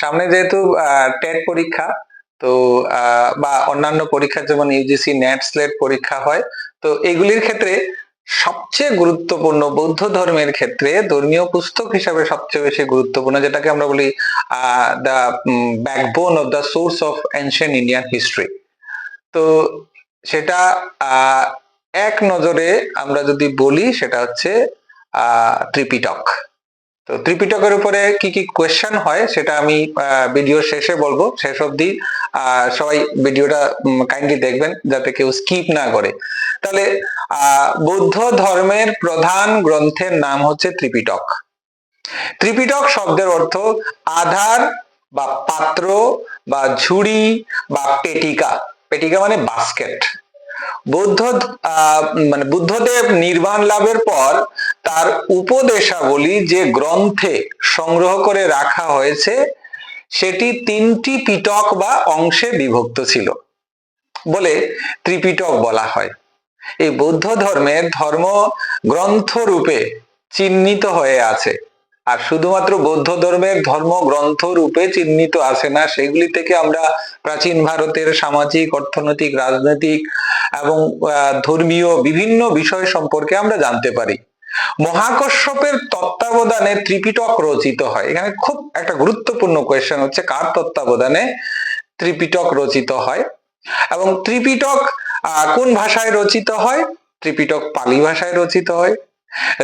সামনে যেহেতু টেট পরীক্ষা, তো বা অন্যান্য পরীক্ষা যেমন ইউজিসি নেট স্লেট পরীক্ষা হয়, তো এগুলির ক্ষেত্রে সবচেয়ে গুরুত্বপূর্ণ বৌদ্ধ ধর্মের ক্ষেত্রে ধর্মীয় পুস্তক হিসাবে সবচেয়ে বেশি গুরুত্বপূর্ণ, যেটাকে আমরা বলি the backbone of the source of ancient Indian history তো সেটা এক নজরে আমরা যদি বলি, সেটা হচ্ছে ত্রিপিটক। তো ত্রিপিটকের উপরে কি কি কোয়েশ্চেন হয়, সেটা আমি ভিডিও শেষে বলব, শেষ অবধি। সবাই ভিডিওটা কাইন্ডলি দেখবেন, যাতে কেউ স্কিপ না করে। তাহলে বৌদ্ধ ধর্মের প্রধান গ্রন্থের নাম হচ্ছে ত্রিপিটক। ত্রিপিটক শব্দের অর্থ আধার বা পাত্র বা ঝুড়ি বা পেটিকা। পেটিকা মানে বাস্কেট বৌদ্ধ মানে বুদ্ধদেব নির্বাণ লাভের পর তার উপদেশাবলী যে গ্রন্থে সংগ্রহ করে রাখা হয়েছে, সেটি তিনটি পিটক বা অংশে বিভক্ত ছিল বলে ত্রিপিটক বলা হয়। এই বৌদ্ধ ধর্মের ধর্ম গ্রন্থ রূপে চিহ্নিত হয়ে আছে। আর শুধুমাত্র বৌদ্ধ ধর্মের ধর্ম, গ্রন্থ রূপে চিহ্নিত আছে না, সেগুলি থেকে আমরা প্রাচীন ভারতের সামাজিক, অর্থনৈতিক, রাজনৈতিক এবং ধর্মীয় বিভিন্ন বিষয় সম্পর্কে আমরা জানতে পারি। মহাকশ্যপের তত্ত্বাবধানে ত্রিপিটক রচিত হয়। এখানে খুব একটা গুরুত্বপূর্ণ কোয়েশ্চেন হচ্ছে, কার তত্ত্বাবধানে ত্রিপিটক রচিত হয়? এবং ত্রিপিটক কোন ভাষায় রচিত হয়? ত্রিপিটক পালি ভাষায় রচিত হয়।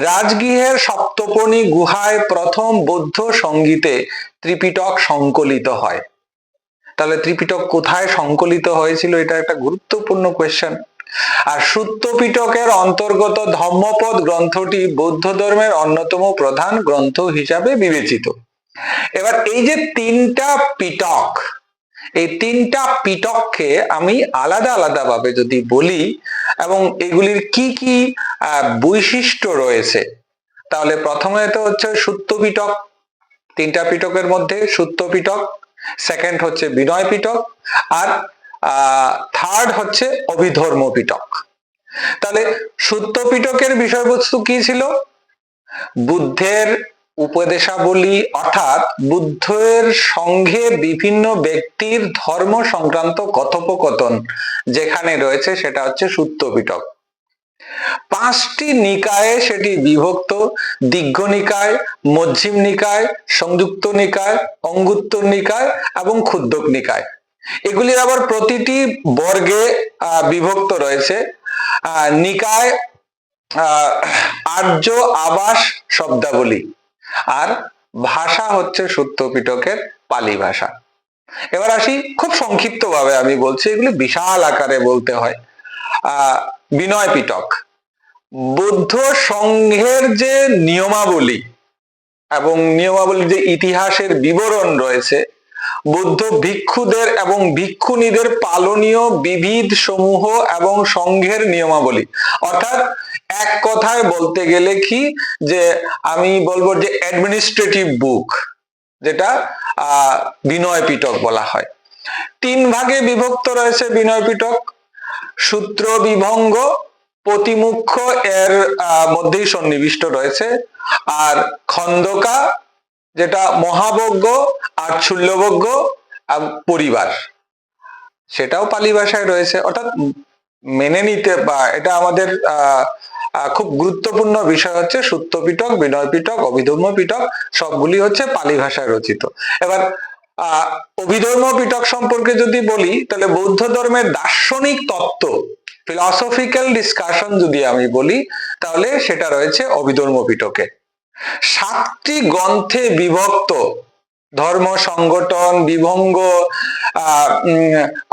রাজগৃহের সপ্তপনী গুহায় প্রথম বৌদ্ধ সঙ্গীতে ত্রিপিটক সংকলিত হয়। তাহলে ত্রিপিটক কোথায় সংকলিত হয়েছিল? এটা একটা গুরুত্বপূর্ণ কোয়েশ্চেন আর সুত্তপিটকের অন্তর্গত ধম্মপদ গ্রন্থটি বৌদ্ধ ধর্মের অন্যতম প্রধান গ্রন্থ হিসাবে বিবেচিত। এবার এই যে তিনটা পিটক এই তিনটা পিটককে আমি আলাদা আলাদা ভাবে যদি বলি এবং এগুলির কি কি বৈশিষ্ট্য রয়েছে, তাহলে প্রথমে তো হচ্ছে সুত্ত পিটক, তিনটা পিটকের মধ্যে সুত্ত পিটক সেকেন্ড হচ্ছে বিনয় পিটক, আর থার্ড হচ্ছে অভিধর্ম পিটক। তাহলে সুত্ত পিটকের বিষয়বস্তু কি ছিল? বুদ্ধের উপদেশাবলী অর্থাৎ বুদ্ধের সঙ্গে বিভিন্ন ব্যক্তির ধর্ম সংক্রান্ত কথোপকথন যেখানে রয়েছে সেটা হচ্ছে সুত্ত পিটক পাঁচটি নিকায়ে সেটি বিভক্ত, দীর্ঘ নিকায়, মধ্যম নিকায়, সংযুক্ত নিকায় অঙ্গুত্তর নিকায় এবং ক্ষুদ্রক নিকায়। এগুলির আবার প্রতিটি বর্গে বিভক্ত রয়েছে। নিকায় আর্য আবাস শব্দাবলী। আর ভাষা হচ্ছে সূত্র পিটকের পালি ভাষা। এবার আসি খুব সংক্ষিপ্ত ভাবে আমি বলছি, এগুলি বিশাল আকারে বলতে হয়। বিনয় পিটক বৌদ্ধ সংঘের যে নিয়মাবলী এবং নিয়মাবলীর যে ইতিহাসের বিবরণ রয়েছে বৌদ্ধ ভিক্ষুদের এবং ভিক্ষুণীদের পালনীয় বিবিধ সমূহ এবং সংঘের নিয়মাবলী। অর্থাৎ এক কথায় বলতে গেলে কি? যে আমি বলব যে অ্যাডমিনিস্ট্রেটিভ বুক যেটা বিনয় পিটক বলা হয়। তিন ভাগে বিভক্ত রয়েছে বিনয় পিটক। সূত্র বিভঙ্গ, প্রতিমুখ্য এর মধ্যেই সন্নিবিষ্ট রয়েছে। আর খন্দকা যেটা মহাবজ্ঞ আর ছুল্যবজ্ঞ পরিবার। সেটাও পালি ভাষায় রয়েছে। অর্থাৎ মেনে নিতে বা এটা আমাদের খুব গুরুত্বপূর্ণ বিষয় হচ্ছে সূত্র পিটক বিনয় পিটক অভিধর্ম পিটক সবগুলি হচ্ছে পালি ভাষায় রচিত। এবার, আহ অভিধর্ম পিটক সম্পর্কে যদি বলি, তাহলে বৌদ্ধ ধর্মের দার্শনিক তত্ত্ব ফিলসফিক্যাল ডিসকাশন যদি আমি বলি, তাহলে সেটা রয়েছে অভিধর্ম পিটকে সাতটি গ্রন্থে বিভক্ত। ধর্ম সংগঠন, বিভঙ্গ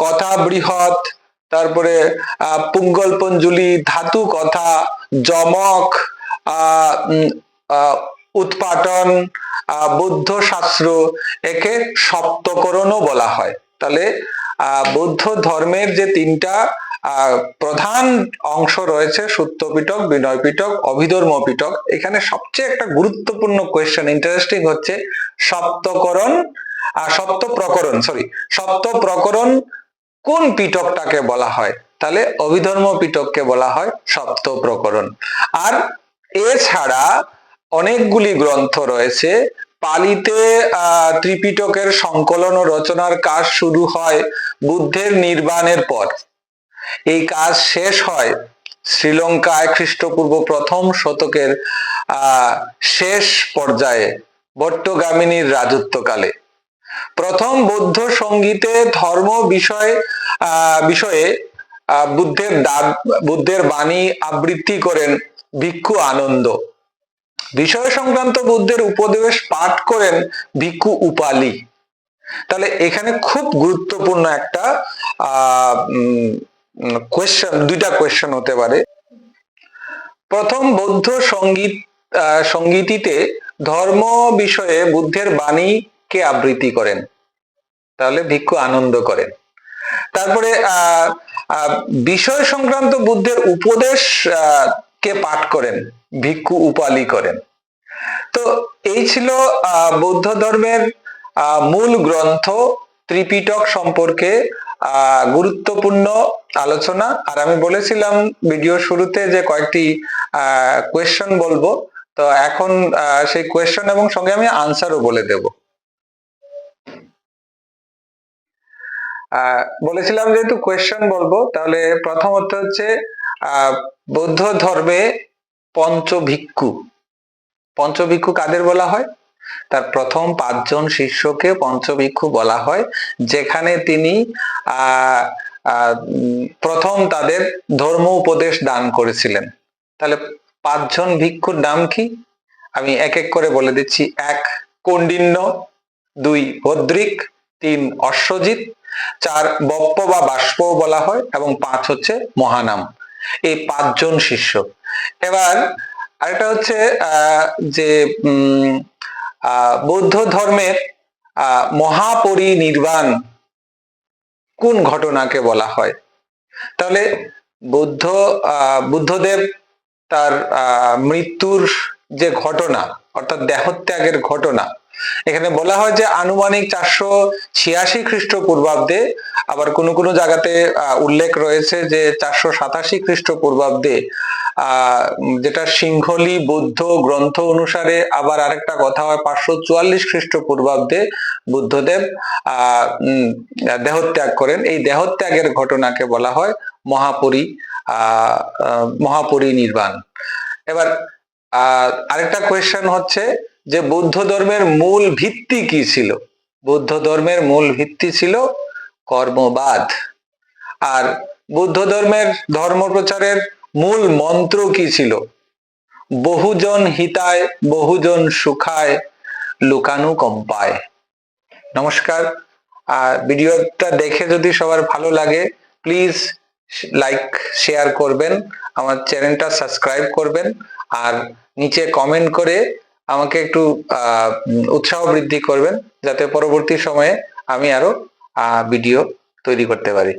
কথা বৃহৎ, তারপরে আহ পুঙ্গলপঞ্জুলি, ধাতু কথা জমক উৎপাটন বৌদ্ধ শাস্ত্র একে সপ্তকরণও বলা হয়। তাহলে বৌদ্ধ ধর্মের যে তিনটা প্রধান অংশ রয়েছে সূত্র পিটক বিনয় পিটক অভিধর্ম পিটক এখানে সবচেয়ে একটা গুরুত্বপূর্ণ কোয়েশ্চেন ইন্টারেস্টিং হচ্ছে সপ্তকরণ আর সপ্ত প্রকরণ সরি সপ্ত প্রকরণ কোন পিটকটাকে বলা হয়? তাহলে অভিধর্ম পিটককে বলা হয় সপ্ত প্রকরণ আর এছাড়া অনেকগুলি গ্রন্থ রয়েছে। পালিতে ত্রিপিটকের সংকলন ও রচনার কাজ শুরু হয় বুদ্ধের নির্বাণের পর। এই কাজ শেষ হয় শ্রীলঙ্কায় খ্রিস্টপূর্ব প্রথম শতকের শেষ পর্যায়ে বট্টগামিনীর রাজত্বকালে। প্রথম বৌদ্ধ সঙ্গীতে ধর্ম বিষয় বিষয়ে বুদ্ধের বুদ্ধের বাণী আবৃত্তি করেন ভিক্ষু আনন্দ। বিষয় সংক্রান্ত বুদ্ধের উপদেশ পাঠ করেন ভিক্ষু উপালি। তাহলে এখানে খুব গুরুত্বপূর্ণ একটা আহ কোয়েশ্চেন দুইটা কোয়েশ্চেন হতে পারে। প্রথম বৌদ্ধ সংগীত সঙ্গীতিতে ধর্ম বিষয়ে বুদ্ধের বাণী কে আবৃত্তি করেন। তাহলে ভিক্ষু আনন্দ করেন। তারপরে বিষয় সংক্রান্ত বুদ্ধের উপদেশ কে পাঠ করেন? ভিক্ষু উপালি করেন। তো এই ছিল বৌদ্ধ ধর্মের মূল গ্রন্থ ত্রিপিটক সম্পর্কে গুরুত্বপূর্ণ আলোচনা। আর আমি বলেছিলাম ভিডিও শুরুতে যে কয়েকটি কোয়েশ্চন বলব। তো এখন সেই কোয়েশ্চন এবং সঙ্গে আমি আনসারও বলে দেব। বলেছিলাম যেহেতু কোয়েশ্চন বলব, তাহলে প্রথমত হচ্ছে বৌদ্ধ ধর্মে পঞ্চভিক্ষু। পঞ্চভিক্ষু কাদের বলা হয়? তার প্রথম পাঁচজন শিষ্যকে পঞ্চভিক্ষু বলা হয়, যেখানে তিনি প্রথম তাদের ধর্ম উপদেশ দান করেছিলেন। তাহলে পাঁচজন ভিক্ষুর নাম কি? আমি এক এক করে বলে দিচ্ছি। এক কন্ডিন্য দুই, ভদ্রিক, তিন, অশ্বজিৎ, চার, বপ্প বা বাষ্প বলা হয় এবং পাঁচ হচ্ছে মহানাম। এই পাঁচজন শিষ্য। এবার আরেকটা হচ্ছে যে বৌদ্ধ ধর্মের মহাপরিনির্বাণ কোন ঘটনাকে বলা হয়? তাহলে বুদ্ধ বুদ্ধদেব তার মৃত্যুর যে ঘটনা, অর্থাৎ দেহত্যাগের ঘটনা, এখানে বলা হয় যে আনুমানিক চারশো ছিয়াশি খ্রিস্টপূর্বাব্দে আবার কোনো কোনো জায়গাতে উল্লেখ রয়েছে যে চারশো সাতাশি খ্রিস্টপূর্বাব্দে যেটা সিংহলি বৌদ্ধ গ্রন্থ অনুসারে আবার আরেকটা কথা হয় পাঁচশো চুয়াল্লিশ খ্রিস্টপূর্বাব্দে বুদ্ধদেব দেহত্যাগ করেন। এই দেহত্যাগের ঘটনাকে বলা হয় মহাপরি আহ, মহাপরিনির্বাণ এবার আরেকটা কোয়েশ্চেন হচ্ছে যে বৌদ্ধ ধর্মের মূল ভিত্তি কি ছিল? বৌদ্ধ ধর্মের মূল ভিত্তি ছিল কর্মবাদ। আর বৌদ্ধ ধর্মের ধর্ম প্রচারের মূল মন্ত্র কি ছিল? বহুজন হিতায়, বহুজন সুখায় লুকানু কম্পায় নমস্কার। আর ভিডিওটা দেখে যদি সবার ভালো লাগে প্লিজ লাইক শেয়ার করবেন, আমার চ্যানেলটা সাবস্ক্রাইব করবেন, আর নিচে কমেন্ট করে আমাকে একটু উৎসাহ বৃদ্ধি করবেন, যাতে পরবর্তী সময়ে আমি আরও ভিডিও তৈরি করতে পারি।